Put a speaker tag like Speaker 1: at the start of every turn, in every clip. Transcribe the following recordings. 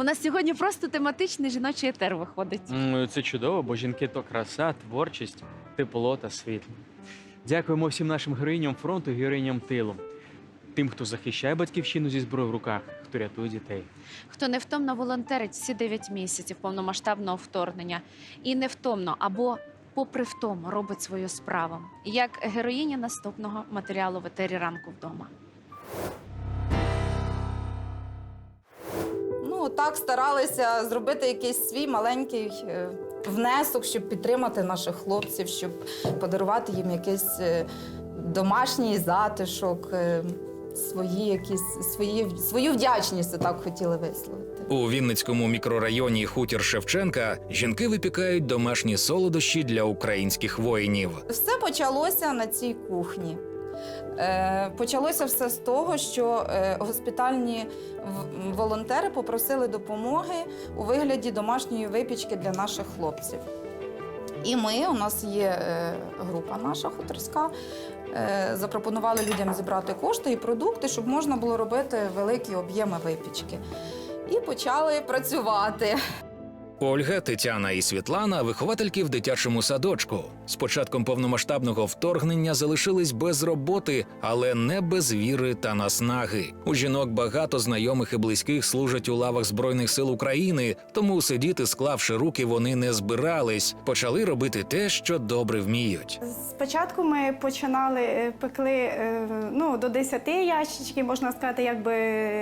Speaker 1: У нас сьогодні просто тематичний жіночий етер виходить.
Speaker 2: М, Це чудово, бо жінки то краса, творчість, тепло та світло. Дякуємо всім нашим героїням фронту, героїням тилу, тим, хто захищає батьківщину зі зброєю в руках, хто рятує дітей.
Speaker 1: Хто невтомно волонтерить всі 9 місяців повномасштабного вторгнення і невтомно або попри втому робить свою справу, як героїня наступного матеріалу в етері ранку вдома.
Speaker 3: Ну так старалися зробити якийсь свій маленький е, внесок, щоб підтримати наших хлопців, щоб подарувати їм якийсь е, домашній затишок, е, свої якісь свої свою вдячність так хотіли висловити.
Speaker 4: У Вінницькому мікрорайоні Хутір Шевченка жінки випікають домашні солодощі для українських воїнів.
Speaker 3: Все почалося на цій кухні. Е, Почалося все з того, що е, госпітальні волонтери попросили допомоги у вигляді домашньої випічки для наших хлопців. І ми, у нас є е, група наша хуторська, запропонували людям зібрати кошти і продукти, щоб можна було робити великі об'єми випічки. І почали працювати.
Speaker 4: Ольга, Тетяна і Світлана виховательки в дитячому садочку. З початком повномасштабного вторгнення залишились без роботи, але не без віри та наснаги. У жінок багато знайомих і близьких служать у лавах збройних сил України, тому сидіти, склавши руки, вони не збирались. Почали робити те, що добре вміють.
Speaker 5: Спочатку ми починали е, пекли е, ну, до 10 ящичків, можна сказати, якби,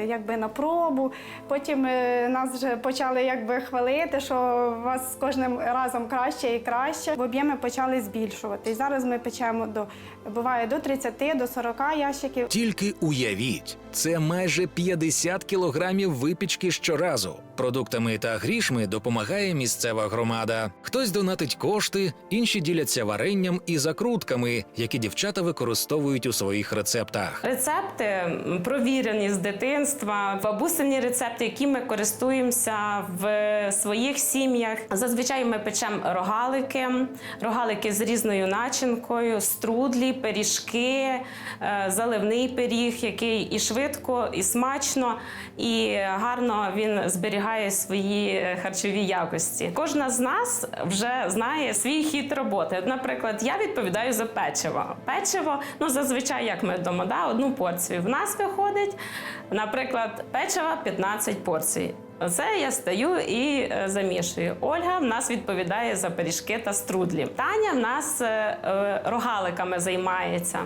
Speaker 5: якби на пробу. Потім е, нас вже почали якби хвалити, що у вас з кожним разом краще і краще. В об'єми почали збільшувати. І зараз ми печемо до буває до 30, до 40 ящиків.
Speaker 4: Тільки уявіть, це майже 50 кілограмів випічки щоразу. Продуктами та грішми допомагає місцева громада. Хтось донатить кошти, інші діляться варенням і закрутками, які дівчата використовують у своїх рецептах.
Speaker 6: Рецепти провірені з дитинства, бабусині рецепти, які ми користуємося в своїх сім'ях. Зазвичай ми печемо рогалики, рогалики з різною начинкою, струдлі, пиріжки, е, заливний пиріг, який і швидко, і смачно, і гарно він зберігає свої е, харчові якості. Кожна з нас вже знає свій хід роботи. От, Наприклад, я відповідаю за печиво. Печиво, ну зазвичай, як ми вдома, да, одну порцію. В нас виходить, наприклад, печива 15 порцій. Це я стаю і е, замішую. Ольга в нас відповідає за пиріжки та струдлі. Таня в нас е, рогаликами займається.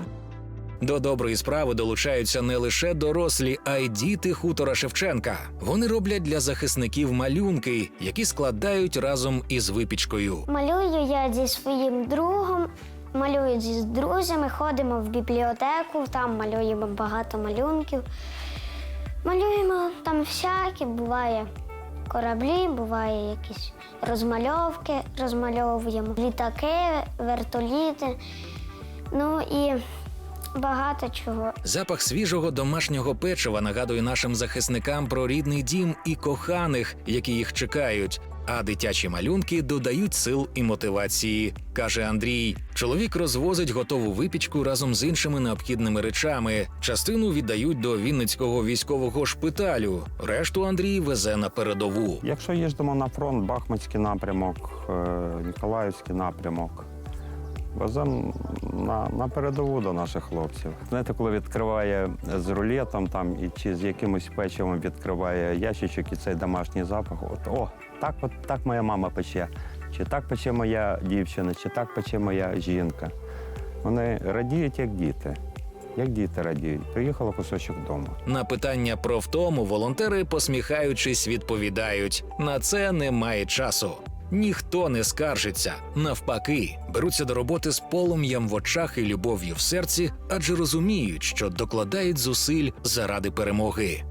Speaker 4: До доброї справи долучаються не лише дорослі, а й діти хутора Шевченка. Вони роблять для захисників малюнки, які складають разом із випічкою.
Speaker 7: Малюю я зі своїм другом, малюю зі друзями, ходимо в бібліотеку, там малюємо багато малюнків. Малюємо там всякі, буває кораблі, буває якісь розмальовки, розмальовуємо літаки, вертоліти. Ну і багато чого.
Speaker 4: Запах свіжого домашнього печива нагадує нашим захисникам про рідний дім і коханих, які їх чекають. А дитячі малюнки додають сил і мотивації, каже Андрій. Чоловік розвозить готову випічку разом з іншими необхідними речами. Частину віддають до Вінницького військового шпиталю. Решту Андрій везе на передову.
Speaker 8: Якщо їздимо на фронт, Бахмутський напрямок, е, Ніколаївський напрямок, веземо на, на передову до наших хлопців. Знаєте, коли відкриває з рулетом там і чи з якимось печивом відкриває ящичок і цей домашній запах, от о, так, от так моя мама пече, чи так пече моя дівчина, чи так пече моя жінка. Вони радіють, як діти. Як діти радіють. Приїхала кусочок вдома.
Speaker 4: На питання про втому волонтери, посміхаючись, відповідають: на це немає часу. Ніхто не скаржиться. Навпаки, беруться до роботи з полум'ям в очах і любов'ю в серці, адже розуміють, що докладають зусиль заради перемоги.